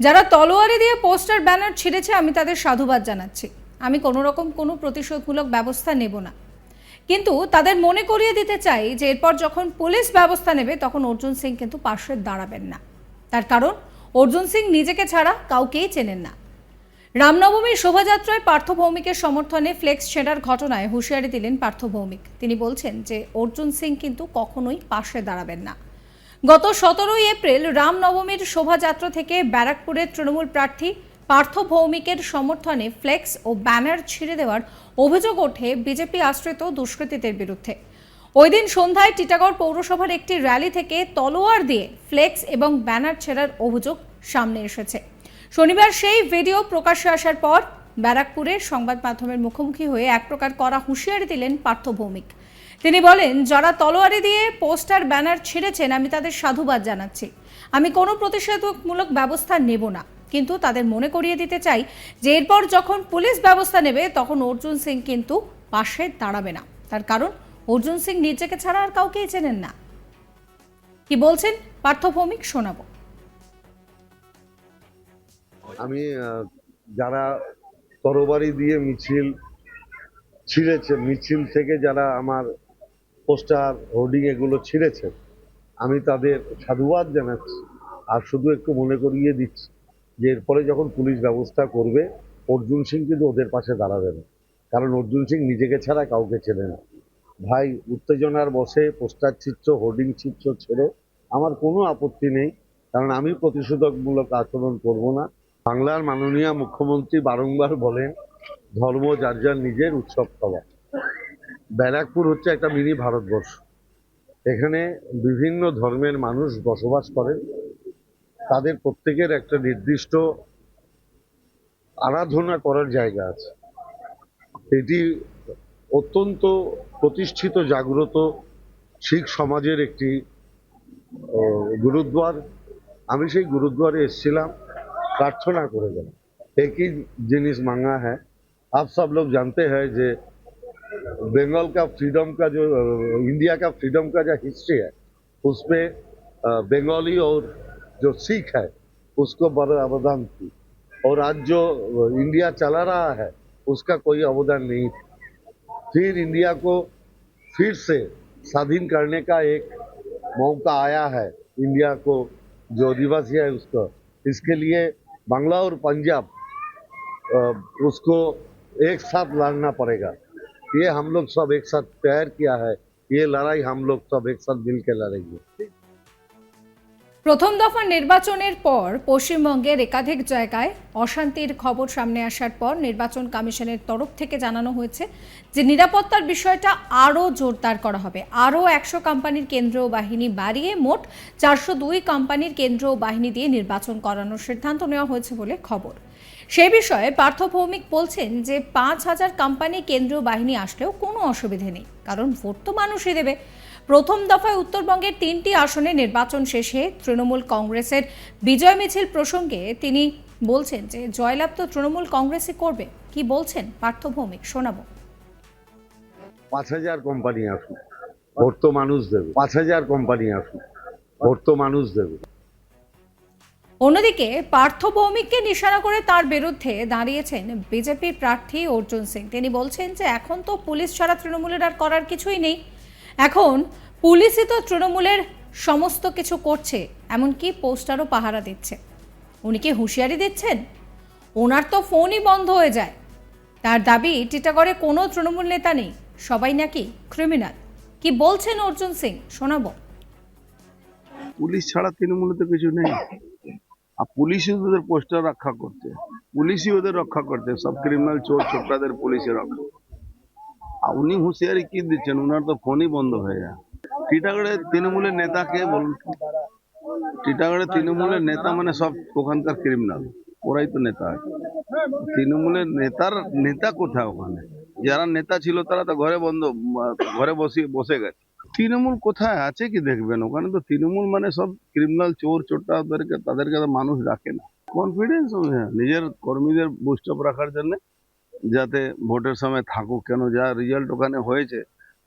যারা তলোয়ারি দিয়ে poster, banner ছিঁড়েছে, আমি তাদের সাধুবাদ জানাচ্ছি। আমি কোনো রকম কোনো প্রতিশোধমূলক ব্যবস্থা নেব না। কিন্তু তাদের মনে করিয়ে দিতে চাই যে এরপর যখন পুলিশ ব্যবস্থা নেবে, তখন অর্জুন সিং কিন্তু পাশে দাঁড়াবেন না। তার কারণ, অর্জুন সিং নিজেকে ছাড়া কাউকেই চেনেন না। রামনবমীর শোভাযাত্রায় পার্থ ভৌমিকের সমর্থনে ফ্লেক্স ছেঁড়ার ঘটনায় হুঁশিয়ারি দিলেন পার্থ ভৌমিক। তিনি বলছেন যে, অর্জুন সিং কিন্তু কখনোই পাশে দাঁড়াবেন না। গত সতেরোই এপ্রিল রামনবমীর শোভাযাত্রা থেকে ব্যারাকপুরের তৃণমূল প্রার্থী পার্থ ভৌমিকের সমর্থনে ফ্লেক্স ও ব্যানার ছিঁড়ে দেওয়ার অভিযোগ ওঠে বিজেপি আশ্রিত দুষ্কৃতীদের বিরুদ্ধে। ওই দিন সন্ধ্যায় টিটাগড় পৌরসভার একটি র্যালি থেকে তলোয়ার দিয়ে ফ্লেক্স এবং ব্যানার ছেঁড়ার অভিযোগ সামনে এসেছে। শনিবার সেই ভিডিও প্রকাশ্যে আসার পর ব্যারাকপুরে সংবাদ মাধ্যমের মুখোমুখি হয়ে এক প্রকার করা হুঁশিয়ারি দিলেন পার্থ ভৌমিক। তিনি বলেন, যারা তলোয়ারি দিয়ে পোস্টার, ব্যানার ছিঁড়েছেন, আমি তাদের সাধুবাদ জানাচ্ছি। আমি কোনো প্রতিষেধকমূলক ব্যবস্থা নেব না। কিন্তু তাদের মনে করিয়ে দিতে চাই যে এরপর যখন পুলিশ ব্যবস্থা নেবে, তখন অর্জুন সিং কিন্তু পাশে দাঁড়াবে না। তার কারণ, অর্জুন সিং নিজেকে ছাড়া আর কাউকেই চেনেন না। কি বলছেন? পার্থ ভৌমিক শোনাবো। আমি যারা তরবারি দিয়ে মিছিল ছিঁড়েছে, মিছিল থেকে যারা আমার পোস্টার, হোর্ডিং এগুলো ছিঁড়েছে। আমি তাদের সাধুবাদ জানাচ্ছি আর শুধু একটু মনে করিয়ে দিচ্ছি যে এরপরে যখন পুলিশ ব্যবস্থা করবে, অর্জুন সিং কিন্তু ওদের পাশে দাঁড়াবে না। কারণ অর্জুন সিং নিজেকে ছাড়া কাউকে চেনে না। ভাই, উত্তেজনার বসে পোস্টার ছিচ্ছ হোর্ডিং ছিচ্ছ ছেড়ে, আমার কোনো আপত্তি নেই। কারণ আমি প্রতিষেধকমূলক আচরণ করব না। বাংলার মাননীয় মুখ্যমন্ত্রী বারংবার বলেন, ধর্ম যার যার নিজের উৎসব খাওয়া ব্যারাকপুর হচ্ছে একটা মিনি ভারতবর্ষ। এখানে বিভিন্ন ধর্মের মানুষ বসবাস করেন তাদের প্রত্যেকের একটা নির্দিষ্ট আরাধনা করার জায়গা আছে। এটি অত্যন্ত প্রতিষ্ঠিত, জাগ্রত শিখ সমাজের একটি গুরুদ্বার। আমি সেই গুরুদ্বারে এসেছিলাম, প্রার্থনা করে গেলাম। একই জিনিস মাঙ্গা হ্যাঁ আপ সব লোক জানতে হয় যে बंगाल का फ्रीडम का जो, इंडिया का फ्रीडम का जो हिस्ट्री है, उसमें बंगाली और जो सिख है, उसको बड़ा अवदान थी। और आज जो, इंडिया चला रहा है, उसका कोई अवदान नहीं था फिर इंडिया को फिर से स्वाधीन करने का एक मौका आया है, इंडिया को, जो दिवस है उसको। इसके लिए बांग्ला और पंजाब उसको एक साथ लड़ना पड़ेगा। ये हम लोग सब एक साथ तैयार किया है। ये लड़ाई हम लोग सब एक साथ मिल के लड़ेंगे। প্রথম দফা নির্বাচনের পর পশ্চিমবঙ্গের একাধিক জায়গায় অশান্তির খবর সামনে আসার পর নির্বাচন কমিশনের তরফ থেকে জানানো হয়েছে যে নিরাপত্তার বিষয়টা আরও জোরদার করা হবে। আরও একশো কোম্পানির কেন্দ্রীয় বাহিনী বাড়িয়ে মোট চারশো দুই কোম্পানির কেন্দ্রীয় বাহিনী দিয়ে নির্বাচন করানোর সিদ্ধান্ত নেওয়া হয়েছে বলে খবর। সে বিষয়ে পার্থ ভৌমিক বলছেন যে পাঁচ হাজার কোম্পানি কেন্দ্রীয় বাহিনী আসলেও কোনো অসুবিধে নেই, কারণ ভোট তো মানুষই দেবে। প্রথম দফায় উত্তরবঙ্গের তিনটি আসনে নির্বাচন শেষে তৃণমূল কংগ্রেসের বিজয় মিছিল প্রসঙ্গে তিনি বলছেন যে জয়লাভ তো তৃণমূল কংগ্রেসই করবে। কি বলছেন পার্থ ভৌমিক? শোনাবো। পাঁচ হাজার কোম্পানি আসুক ভোট তো মানুষ দেবে। পাঁচ হাজার কোম্পানি আসুক ভোট তো মানুষ দেবে। অন্যদিকে পার্থ ভৌমিককে নিশানা করে তার বিরুদ্ধে দাঁড়িয়েছেন বিজেপির প্রার্থী অর্জুন সিং। তিনি বলছেন যে এখন তো পুলিশ ছাড়া তৃণমূলের আর করার কিছুই নেই। এখন পুলিশই তো তৃণমূলের সমস্ত কিছু করছে, এমনকি পোস্টারও পাহারা দিচ্ছে। উনি কি হুঁশিয়ারি দিচ্ছেন? ওনার তো ফোনই বন্ধ হয়ে যায়। তার দাবি, টিটাগড়ে কোনো তৃণমূল নেতা নেই, সবাই নাকি ক্রিমিনাল। কি বলছেন অর্জুন সিং? শোনাব। পুলিশ ছাড়া তৃণমূলে তো কিছু নেই। আর পুলিশই ওদের পোস্টার রক্ষা করতে পুলিশই ওদের রক্ষা করতে সব ক্রিমিনাল চোর ছোকরাদের পুলিশে রক্ষা। আর উনি হুঁশিয়ারি কি দিচ্ছেন? উনার তো ফোনই বন্ধ হয়ে যায়। টিটাগড়ের তৃণমূলের নেতা কে বলুন? টিটাগড়ের তৃণমূলের নেতা মানে সব ওখানকার ক্রিমিনাল ওরাই তো নেতা। আছে তৃণমূলের নেতার নেতা কোথায় ওখানে? যারা নেতা ছিল তারা তো ঘরে বন্ধ, ঘরে বসে বসে গেছে। তৃণমূল কোথায় আছে কি দেখবেন? ওখানে তো তৃণমূল মানে সব ক্রিমিনাল চোর চোরটা ওদেরকে তাদেরকে তো মানুষ রাখে না। কনফিডেন্স নিজের কর্মীদের বুস্ট আপ রাখার জন্য যাতে ভোটের সময় থাকুক। কেন যা রেজাল্ট ওখানে হয়েছে,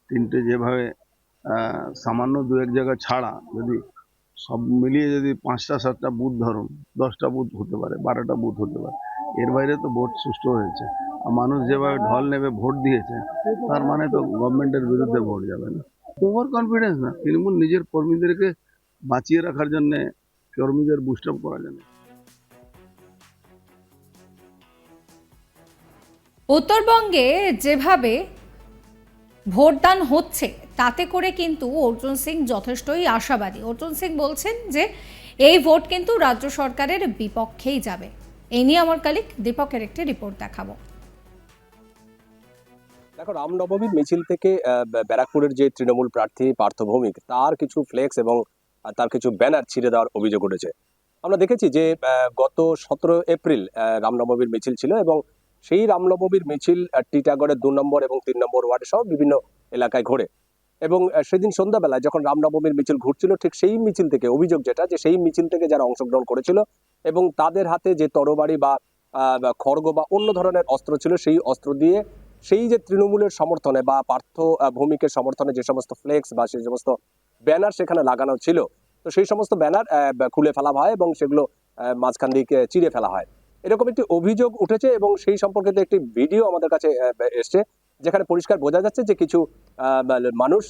তিনটে যেভাবে সামান্য দু এক জায়গা ছাড়া, যদি সব মিলিয়ে যদি পাঁচটা, সাতটা বুথ ধরুন, দশটা বুথ হতে পারে, বারোটা বুথ হতে পারে, এর বাইরে তো ভোট সুষ্ঠু হয়েছে। আর মানুষ যেভাবে ঢল নেবে, ভোট দিয়েছে, তার মানে তো গভর্নমেন্টের বিরুদ্ধে ভোট যাবে না। ওভার কনফিডেন্স না, তৃণমূল নিজের কর্মীদেরকে বাঁচিয়ে রাখার জন্যে কর্মীদের বুস্ট আপ করার জন্য উত্তরবঙ্গে যেভাবে ভোটদান হচ্ছে, তাতে করে কিন্তু অর্জুন সিং যথেষ্টই আশাবাদী। অর্জুন সিং বলছেন যে, এই ভোট কিন্তু রাজ্য সরকারের বিপক্ষেই যাবে। এই নিয়ে আমার কালিক দীপকের একটি রিপোর্ট দেখাবো। দেখো, রামনবমীর মিছিল থেকে ব্যারাকপুরের যে তৃণমূল প্রার্থী পার্থ ভৌমিক, তার কিছু ফ্লেক্স এবং তার কিছু ব্যানার ছিঁড়ে দেওয়ার অভিযোগ উঠেছে। আমরা দেখেছি যে গত সতেরো এপ্রিল রামনবমীর মিছিল ছিল এবং সেই রামনবমীর মিছিল টিটাগড়ের দু নম্বর এবং তিন নম্বর ওয়ার্ড সহ বিভিন্ন এলাকায় ঘোরে। এবং সেদিন সন্ধ্যাবেলায় যখন রামনবমীর মিছিল ঘুরছিল, ঠিক সেই মিছিল থেকে, অভিযোগ যেটা যে সেই মিছিল থেকে যারা অংশগ্রহণ করেছিল এবং তাদের হাতে যে তরবারি বা খড়গ বা অন্য ধরনের অস্ত্র ছিল, সেই অস্ত্র দিয়ে সেই যে তৃণমূলের সমর্থনে বা পার্থ ভৌমিকের সমর্থনে যে সমস্ত ফ্লেক্স বা সেই সমস্ত ব্যানার সেখানে লাগানো ছিল, তো সেই সমস্ত ব্যানার খুলে ফেলা হয় এবং সেগুলো মাঝখান দিকে চিড়ে ফেলা হয়। এরকম একটি অভিযোগ উঠেছে এবং সেই সম্পর্কিত একটি ভিডিও আমাদের কাছে এসছে যেখানে পরিষ্কার বোঝা যাচ্ছে যে কিছু মানুষ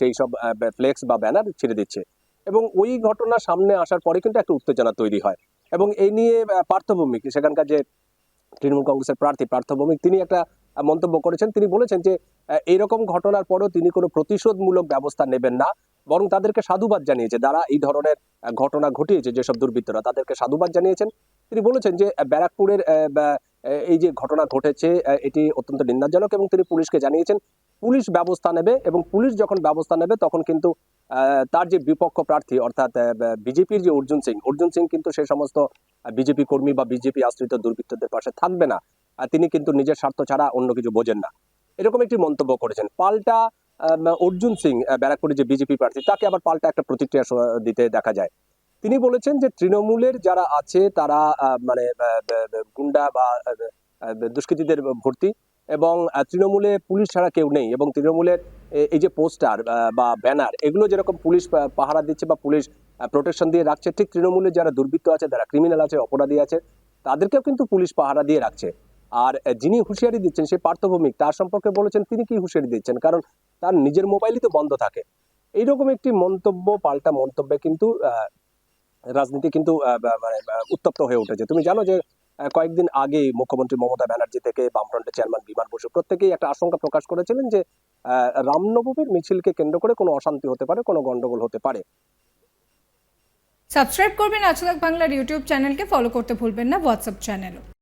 সেই সব ফ্লেক্স বা ব্যানার ছিঁড়ে দিচ্ছে। এবং ওই ঘটনা সামনে আসার পরে কিন্তু একটা উত্তেজনা তৈরি হয়। এবং এই নিয়ে আহ, পার্থ ভৌমিক সেখানকার যে তৃণমূল কংগ্রেসের প্রার্থী পার্থ ভৌমিক তিনি একটা মন্তব্য করেছেন। তিনি বলেছেন যে এইরকম ঘটনার পরও তিনি কোনো প্রতিশোধমূলক ব্যবস্থা নেবেন না বরং তাদেরকে সাধুবাদ জানিয়েছে। যারা এই ধরনের ঘটনা ঘটিয়েছে যেসব দুর্বৃত্তরা তাদেরকে সাধুবাদ জানিয়েছেন। তিনি বলেছেন যে ব্যারাকপুরের এই যে ঘটনা ঘটেছে এটি অত্যন্ত নিন্দাজনক এবং তিনি পুলিশকে জানিয়েছেন, পুলিশ ব্যবস্থা নেবে এবং পুলিশ যখন ব্যবস্থা নেবে তখন কিন্তু তার যে বিপক্ষ প্রার্থী, অর্থাৎ বিজেপির যে অর্জুন সিং অর্জুন সিং কিন্তু সে সমস্ত বিজেপি কর্মী বা বিজেপি আশ্রিত দুর্বৃত্তদের পাশে থাকবে না। তিনি কিন্তু নিজের স্বার্থ ছাড়া অন্য কিছু বোঝেন না। এরকম একটি মন্তব্য করেছেন। পাল্টা অর্জুন সিং ব্যারাকপুরের যে বিজেপি প্রার্থী, তাকে আবার পাল্টা একটা প্রতিক্রিয়া দিতে দেখা যায়। তিনি বলেছেন যে তৃণমূলের যারা আছে, তারা মানে গুন্ডা বা দুষ্কৃতীদের ভর্তি এবং তৃণমূলে পুলিশ ছাড়া কেউ নেই এবং তৃণমূলের এই যে পোস্টার বা ব্যানার, এগুলো যেরকম পুলিশ পাহারা দিচ্ছে বা পুলিশ প্রোটেকশন দিয়ে রাখছে, ঠিক তৃণমূলের যারা দুর্বৃত্ত আছে, যারা ক্রিমিনাল আছে, অপরাধী আছে, তাদেরকেও কিন্তু পুলিশ পাহারা দিয়ে রাখছে। আর যিনি হুঁশিয়ারি দিচ্ছেন, সেই পার্থভৌমিক, তার সম্পর্কে বলেছেন, তিনি কি হুঁশিয়ারি দিচ্ছেন? কারণ তার নিজের মোবাইলই তো বন্ধ থাকে। এইরকম একটি মন্তব্য, পাল্টা মন্তব্যে কিন্তু রাজনীতি কিন্তু মানে উত্তপ্ত হয়ে উঠেছে। তুমি জানো যে কয়েকদিন আগে মুখ্যমন্ত্রী মমতা ব্যানার্জি থেকে বামফ্রন্টের চেয়ারম্যান বিমান বসু প্রত্যেকেই একটা আশঙ্কা প্রকাশ করেছিলেন যে রামনবমীর মিছিলকে কেন্দ্র করে কোনো অশান্তি হতে পারে, কোনো গন্ডগোল হতে পারে। সাবস্ক্রাইব করবেন আজ বাংলার ইউটিউব চ্যানেলকে, ফলো করতে ভুলবেন না, হোয়াটসঅ্যাপ চ্যানেলও।